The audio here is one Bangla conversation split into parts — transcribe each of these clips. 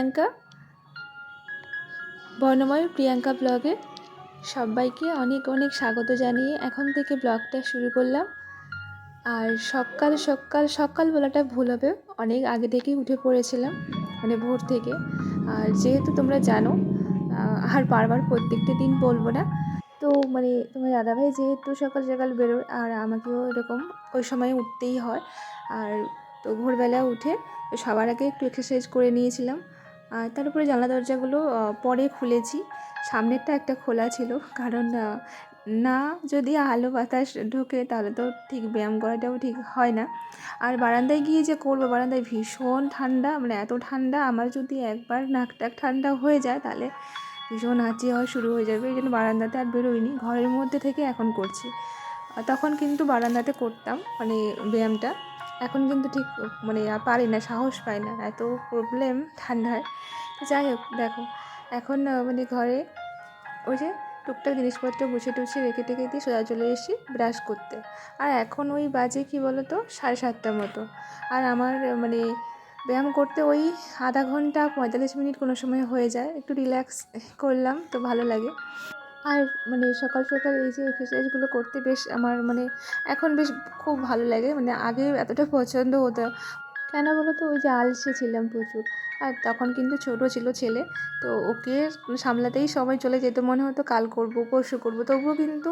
প্রিয়াঙ্কা। বর্ণময় প্রিয়াঙ্কা ব্লগে সবাইকে অনেক অনেক স্বাগত জানিয়ে এখন থেকে ব্লগটা শুরু করলাম। আর সকাল সকাল সকাল বেলাটা ভুল হবে, অনেক আগে থেকেই উঠে পড়েছিলাম মানে ভোর থেকে। আর যেহেতু তোমরা জানো আর বারবার প্রত্যেকটা দিন বলব না, তো মানে তোমার দাদাভাই যেহেতু সকাল সকাল বেরোয়, আর আমাকেও এরকম ওই সময় উঠতেই হয়। আর তো ভোরবেলা উঠে সবার আগে একটু এক্সারসাইজ করে নিয়েছিলাম। আর তারপরে জানলা দরজাগুলো পরে খুলেছি। সামনেরটা একটা খোলা ছিল, কারণ না, যদি আলো বাতাস ঢোকে তাহলে তো ঠিক ব্যায়াম করাটাও ঠিক হয় না। আর বারান্দায় গিয়ে যে করব, বারান্দায় ভীষণ ঠান্ডা মানে এত ঠান্ডা, আমার যদি একবার নাক টাক ঠান্ডা হয়ে যায় তাহলে ভীষণ হাঁচি হওয়া শুরু হয়ে যাবে, এই জন্য বারান্দাতে আর বেরোইনি, ঘরের মধ্যে থেকে এখন করছি। তখন কিন্তু বারান্দাতে করতাম মানে ব্যায়ামটা। এখন কিন্তু ঠিক মানে আর পারি না, সাহস পাই না, এত প্রবলেম ঠান্ডায়। তো যাই হোক, দেখো, এখন মানে ঘরে ওই যে টুকটাক জিনিসপত্র গুছিয়ে টুছিয়ে রেখে টেখে দিয়ে সোজা চলে এসেছি ব্রাশ করতে। আর এখন ওই বাজে, কি বলো তো সাড়ে সাতটার মতো। আর আমার মানে ব্যায়াম করতে ওই আধা ঘণ্টা পঁয়তাল্লিশ মিনিট কোনো সময় হয়ে যায়। একটু রিল্যাক্স করলাম, তো ভালো লাগে। আর মানে সকাল সকাল এই যে এক্সারসাইজগুলো করতে বেশ আমার মানে এখন বেশ খুব ভালো লাগে। মানে আগে এতটা পছন্দ হতো। কেন বলো তো ওই যে আলসে ছিলাম প্রচুর। আর তখন কিন্তু ছোট ছিল ছেলে। তো ওকে সামলাতেই সময় চলে যেত। মনে হতো কাল করব, পরশু করব। তবুও কিন্তু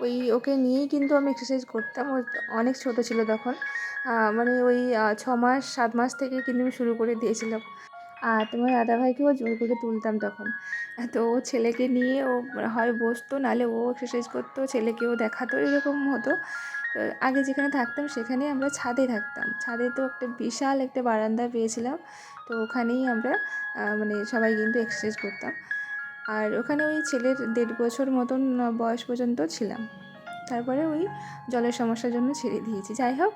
ওই ওকে নিয়েই কিন্তু আমি এক্সারসাইজ করতাম। ও অনেক ছোট ছিল তখন। মানে ওই ছ মাস, সাত মাস থেকে কিন্তু আমি শুরু করে দিয়েছিলাম। আর তোমার দাদাভাইকেও জোর করে তুলতাম তখন। তো ও ছেলেকে নিয়ে ও হয় বসতো, নাহলে ও এক্সারসাইজ করতো ছেলেকেও দেখাতো, এরকম হতো। আগে যেখানে থাকতাম সেখানে আমরা ছাদে থাকতাম। ছাদে তো একটা বিশাল একটা বারান্দা পেয়েছিলাম। তো ওখানেই আমরা মানে সবাই কিন্তু এক্সারসাইজ করতাম। আর ওখানে ওই ছেলের দেড় বছর মতন বয়স পর্যন্ত ছিলাম। তারপরে ওই জলের সমস্যার জন্য ছেড়ে দিয়েছি। যাই হোক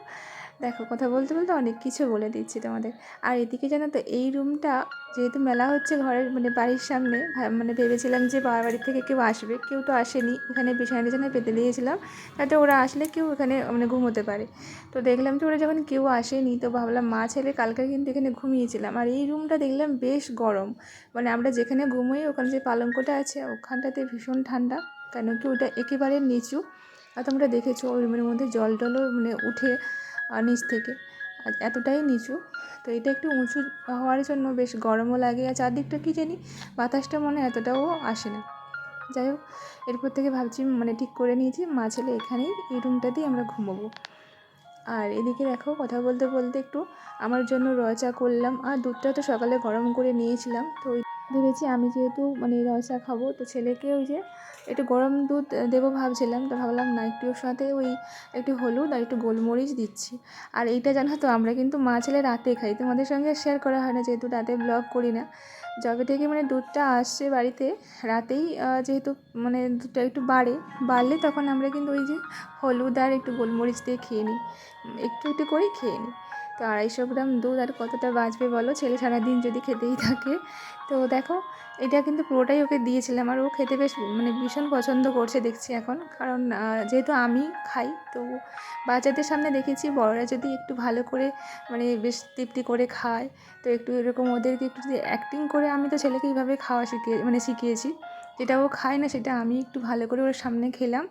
দেখো, কথা বলতে বলতে অনেক কিছু বলে দিচ্ছি তোমাদের। আর এদিকে জানো তো, এই রুমটা যেহেতু মেলা হচ্ছে ঘরের মানে বাড়ির সামনে মানে ভেবেছিলাম যে বাবার বাড়ি থেকে কেউ আসবে, কেউ তো আসেনি। এখানে বিছানা টিছানা পেতে দিয়েছিলাম, যাতে ওরা আসলে কেউ এখানে মানে ঘুমোতে পারে। তো দেখলাম যে ওরা যখন কেউ আসেনি, তো ভাবলাম মা ছেলে কালকে কিন্তু এখানে ঘুমিয়েছিলাম। আর এই রুমটা দেখলাম বেশ গরম। মানে আমরা যেখানে ঘুমোই, ওখানে যে পালঙ্কটা আছে, ওখানটাতে ভীষণ ঠান্ডা। কেন কি ওটা একেবারে নিচু। আর তোমরা দেখেছ, ওই রুমের মধ্যে জল টলও মানে উঠে নিচ থেকে। এতটাই নিচু। তো এটা একটু উঁচু হওয়ার জন্য বেশ গরমও লাগে। আর চারদিকটা কী জানি বাতাসটা মনে এতটাও আসে না। যাই হোক, এরপর থেকে ভাবছি মানে ঠিক করে নিয়েছি, মা ছেলে এখানেই এই রুমটাতেই আমরা ঘুমোবো। আর এদিকে দেখো, কথা বলতে বলতে একটু আমার জন্য রচা করলাম। আর দুধটা তো সকালে গরম করে নিয়েছিলাম। তো ভেবেছি আমি যেহেতু মানে রয় চা খাব, তো ছেলেকে ওই যে একটু গরম দুধ দেবো ভাবছিলাম, তো ভাবলাম না, একটু ওর সাথে ওই একটু হলুদ আর একটু গোলমরিচ দিচ্ছি। আর এইটা জানো তো, আমরা কিন্তু মা ছেলে রাতে খাই, তোমাদের সঙ্গে শেয়ার করা হয় না, যেহেতু রাতে ব্লগ করি না। যবে থেকে মানে দুধটা আসছে বাড়িতে, রাতেই যেহেতু মানে দুধটা একটু বাড়ে, বাড়লে তখন আমরা কিন্তু ওই যে হলুদ আর একটু গোলমরিচ দিয়ে খেয়ে নিই। একটু একটু করেই খেয়ে নিই। তো আড়াইশো গ্রাম দুধ আর কতটা বাঁচবে বলো? ছেলে সারাদিন যদি খেতেই থাকে। তো দেখো, এটা কিন্তু পুরোটাই ওকে দিয়েছিলাম আর ও খেতে বেশ মানে ভীষণ পছন্দ করছে দেখছি এখন। কারণ যেহেতু আমি খাই, তো বাচ্চাদের সামনে দেখেছি, বড়রা যদি একটু ভালো করে মানে বেশ তৃপ্তি করে খায়, তো একটু এরকম ওদেরকে একটু যদি অ্যাক্টিং করে আমি তো ছেলেকে এইভাবে খাওয়া শিখিয়ে মানে শিখিয়েছি। যেটা ও খায় না, সেটা আমি একটু ভালো করে ওর সামনে খেলাম।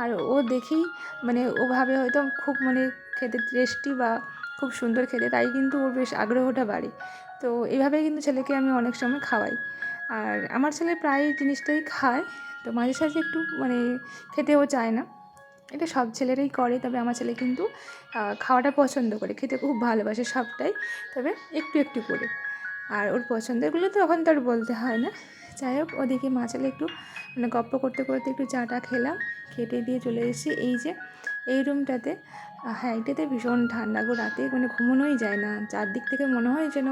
আর ও দেখেই মানে ওভাবে হয়তো খুব মানে খেতে টেস্টি বা খুব সুন্দর খেতে, তাই কিন্তু ওর বেশ আগ্রহটা বাড়ে। তো এইভাবেই কিন্তু ছেলেকে আমি অনেক সময় খাওয়াই। আর আমার ছেলে প্রায় জিনিসটাই খায়, তো মাঝে সাঝে একটু মানে খেতেও চায় না। এটা সব ছেলেরাই করে, তবে আমার ছেলে কিন্তু খাওয়াটা পছন্দ করে, খেতে খুব ভালোবাসে সবটাই, তবে একটু একটু করে। আর ওর পছন্দেরগুলো তো এখন তো আর বলতে হয় না। যাই হোক, ওদিকে মা ছেলে একটু মানে গপ্প করতে করতে একটু চাটা খেলাম খেটে দিয়ে চলে এসেছি। এই যে এই রুমটাতে হ্যাঁ এটাতে ভীষণ ঠান্ডা গো রাতে মানে ঘুমানোই যায় না। চারদিক থেকে মনে হয় যেন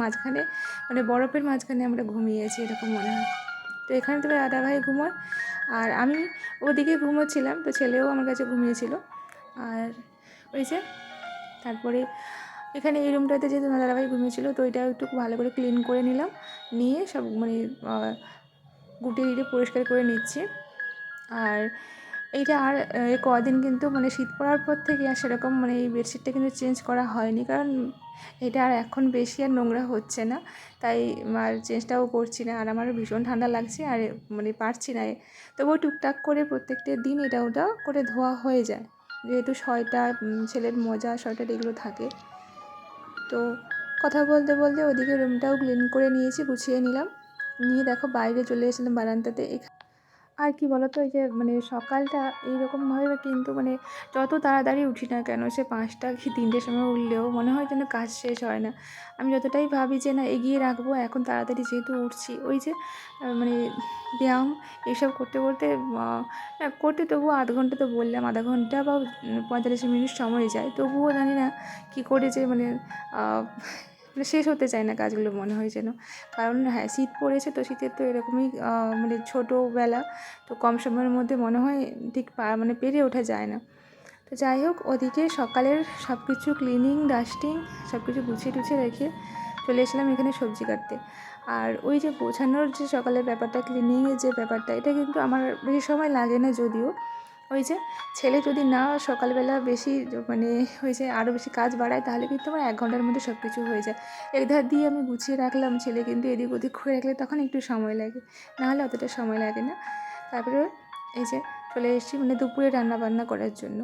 মাঝখানে মানে বরফের মাঝখানে আমরা ঘুমিয়েছি, এরকম মনে হয়। তো এখানে তো দাদা ভাই ঘুমোয়। আর আমি ওদিকে ঘুমোচ্ছিলাম, তো ছেলেও আমার কাছে ঘুমিয়েছিল। আর ওই যে তারপরে এখানে এই রুমটাতে যেহেতু দাদাভাই ঘুমিয়েছিল, তো এটা একটু ভালো করে ক্লিন করে নিলাম। নিয়ে সব মানে গুটিয়ে পরিষ্কার করে নিচ্ছি। আর এইটা আর কদিন কিন্তু মানে শীত পড়ার পর থেকে আর সেরকম মানে এই বেডশিটটা কিন্তু চেঞ্জ করা হয়নি। কারণ এটা আর এখন বেশি আর নোংরা হচ্ছে না। তাই আর চেঞ্জটাও করছি না। আর আমারও ভীষণ ঠান্ডা লাগছে আর মানে পারছি না। তবুও টুকটাক করে প্রত্যেকটা দিন এটা ওটা করে ধোয়া হয়ে যায়। যেহেতু ছয়টা ছেলের মজা সোয়েটার এগুলো থাকে। তো কথা বলতে বলতে ওদিকে রুমটাও ক্লিন করে নিয়েছি, গুছিয়ে নিলাম। নিয়ে দেখো বাইরে চলে এসেছিলাম বারান্দাতে। আর কি বলতো, এই যে মানে সকালটা এইরকমভাবে কিন্তু মানে যত তাড়াতাড়ি উঠি না কেন, সে পাঁচটা কি তিনটের সময় উঠলেও মনে হয় যেন কাজ শেষ হয় না। আমি যতটাই ভাবি যে না এগিয়ে রাখব, এখন তাড়াতাড়ি যেহেতু উঠছি, ওই যে মানে ব্যায়াম এইসব করতে করতে করতে তবুও আধ ঘণ্টা তো বললাম, আধা ঘণ্টা বা পঁয়তাল্লিশ মিনিট সময় যায়। তবুও জানি না কী করে যে মানে মানে শেষ হতে চায় না কাজগুলো মনে হয় যেন। কারণ হ্যাঁ শীত পড়েছে তো শীতের তো এরকমই মানে ছোটোবেলা তো কম সময়ের মধ্যে মনে হয় ঠিক পা মানে পেরে ওঠা যায় না। তো যাই হোক, ওদিকে সকালের সব কিছু ক্লিনিং ডাস্টিং সব কিছু গুছিয়ে টুছিয়ে রেখে চলে এসলাম এখানে সবজি কাটতে। আর ওই যে গোছানোর যে সকালের ব্যাপারটা ক্লিনিংয়ের যে ব্যাপারটা, এটা কিন্তু আমার বেশি সময় লাগে না যদিও। ওই যে ছেলে যদি না সকালবেলা বেশি মানে ওই যে আরও বেশি কাজ বাড়ায়, তাহলে কিন্তু আমার এক ঘণ্টার মধ্যে সব কিছু হয়ে যায়। একধার দিয়ে আমি গুছিয়ে রাখলাম ছেলে কিন্তু এদিক ওদিক করে রাখলে তখন একটু সময় লাগে নাহলে অতটা সময় লাগে না। তারপরে এই যে চলে এসেছি মানে দুপুরে রান্না বান্না করার জন্য।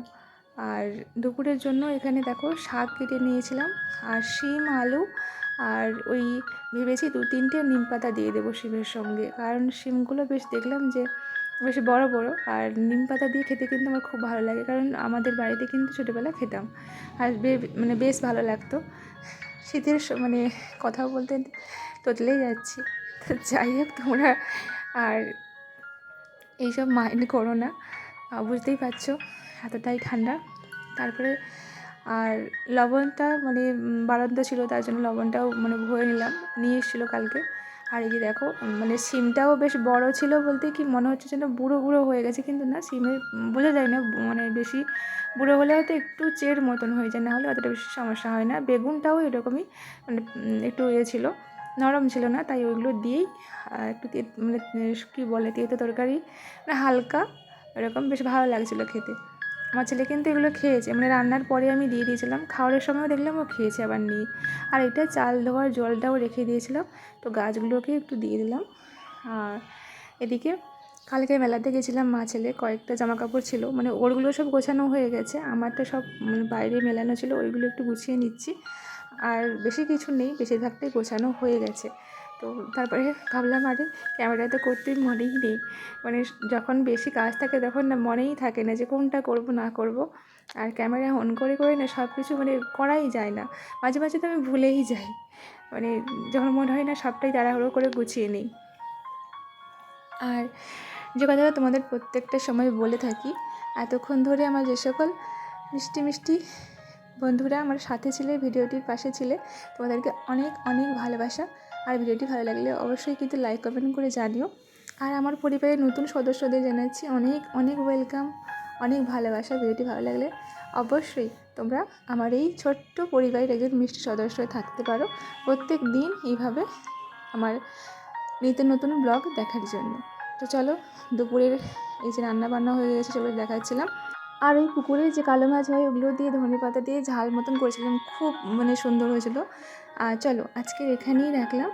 আর দুপুরের জন্য এখানে দেখো শাক কেটে নিয়েছিলাম, আর শিম, আলু, আর ওই ভেবেছি দু তিনটে নিম পাতা দিয়ে দেবো শিমের সঙ্গে। কারণ শিমগুলো বেশ দেখলাম যে বেশ বড় বড়। আর নিম পাতা দিয়ে খেতে কিন্তু আমার খুব ভালো লাগে, কারণ আমাদের বাড়িতে কিন্তু ছোটোবেলা খেতাম। আর মানে বেশ ভালো লাগতো। শীতের মানে কথা বলতে তোতলেই যাচ্ছি। তো যাই হোক তোমরা, আর এইসব মাইন্ড করো না। বুঝতেই পারছ, এতটাই ঠান্ডা। তারপরে আর লবণটা মানে বারান্দা ছিল, তার জন্য লবণটাও মানে ভরে নিলাম, নিয়ে এসেছিল কালকে। আর এই যে দেখো মানে সিমটাও বেশ বড় ছিল বলতে কি মনে হচ্ছে যেন বুড়ো বুড়ো হয়ে গেছে, কিন্তু না সিমের বোঝা যায় না মানে বেশি বুড়ো হলে হয়তো একটু চের মতন হয়ে যায়, না হলে অতটা বেশি সমস্যা হয় না। বেগুনটাও এরকমই মানে একটু ইয়ে ছিল, নরম ছিল না, তাই ওইগুলো দিয়েই একটু মানে কী বলে, তেতো তরকারি মানে হালকা, এরকম বেশ ভালো লাগছিল খেতে। আমার ছেলে কিন্তু এগুলো খেয়েছে। মানে রান্নার পরে আমি দিয়ে দিয়েছিলাম। খাওয়ারের সময়ও দেখলাম ও খেয়েছে, আবার নিয়ে আর এটা চাল ধোয়ার জলটাও রেখে দিয়েছিলাম। তো গাছগুলোকে একটু দিয়ে দিলাম। আর এদিকে কালকে মেলাতে গেছিলাম মা ছেলে, কয়েকটা জামা কাপড় ছিল। মানে ওরগুলো সব গোছানো হয়ে গেছে। আমারটা সব মানে বাইরে মেলানো ছিল, ওইগুলো একটু গুছিয়ে নিচ্ছি। আর বেশি কিছু নেই, বেশিরভাগটাই গোছানো হয়ে গেছে। তো তারপরে ভাবলাম, আরে ক্যামেরাতে করতে মনেই নেই। মানে যখন বেশি কাজ থাকে তখন না মনেই থাকে না যে কোনটা করব, না করব। আর ক্যামেরা অন করে করে না সব কিছু মানে করাই যায় না। মাঝে মাঝে তো আমি ভুলেই যাই। মানে যখন মনে হয় না সবটাই তাড়াহুড়ো করে গুছিয়ে নিই। আর যে কথাটা তোমাদের প্রত্যেকটা সময় বলে থাকি, এতক্ষণ ধরে আমার যে সকল মিষ্টি মিষ্টি বন্ধুরা আমার সাথে ছিলে, ভিডিওটির পাশে ছিলে, তোমাদেরকে অনেক অনেক ভালোবাসা। আর ভিডিওটি ভালো লাগলে অবশ্যই কিন্তু লাইক, কমেন্ট করে জানিও। আর আমার পরিবারের নতুন সদস্যদের জানাচ্ছি অনেক অনেক ওয়েলকাম, অনেক ভালোবাসা। ভিডিওটি ভালো লাগলে অবশ্যই তোমরা আমার এই ছোট্ট পরিবারের একজন মিষ্টি সদস্য থাকতে পারো। প্রত্যেক দিন এইভাবে আমার নিত্য নতুন ব্লগ দেখার জন্য। তো চলো, দুপুরের এই যে রান্না বান্না হয়ে গেছে, সেগুলো দেখাচ্ছিলাম। আর ওই পুকুরে যে কালো মাছ হয়, ওগুলো দিয়ে ধনে পাতা দিয়ে ঝাল মতন করেছিলাম। খুব মানে সুন্দর হয়েছিলো। আর চলো, আজকের এখানেই রাখলাম।